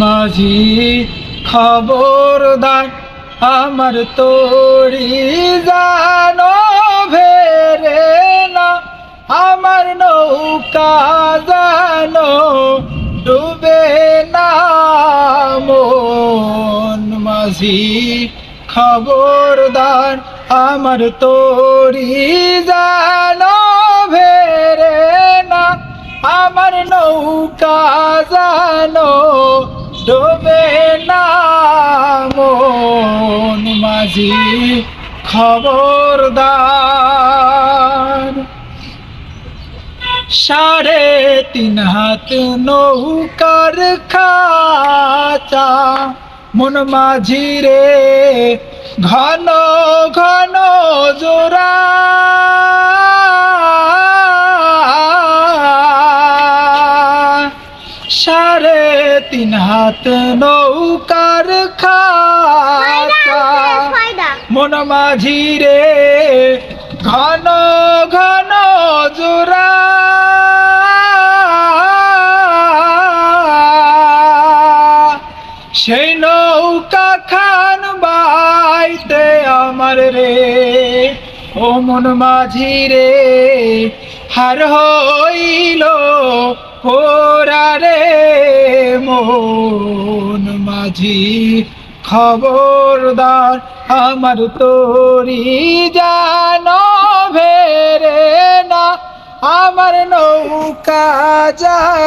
মাঝি খবরদার আমার তোরি জানো ভেরে না, আমার নৌকা জানো ডুবে না। মন মাঝি খবরদার আমার তোরি জানো নৌকা জানো, ডোবে না মন মাঝি খবরদার। সাড়ে তিন হাত নৌকার খাচা, মন মাঝি রে, ঘন ঘন জোড়া সাড়ে তিন হাত নৌকার খাচা মন মাঝি রে ঘন ঘন জোড়া। সেই নৌকা খান বাইতে আমার রে। ও মন মাঝি রে হার হইল মন মাঝি খবরদার আমার তোরি জান ভেরে না আমার নৌকা যায়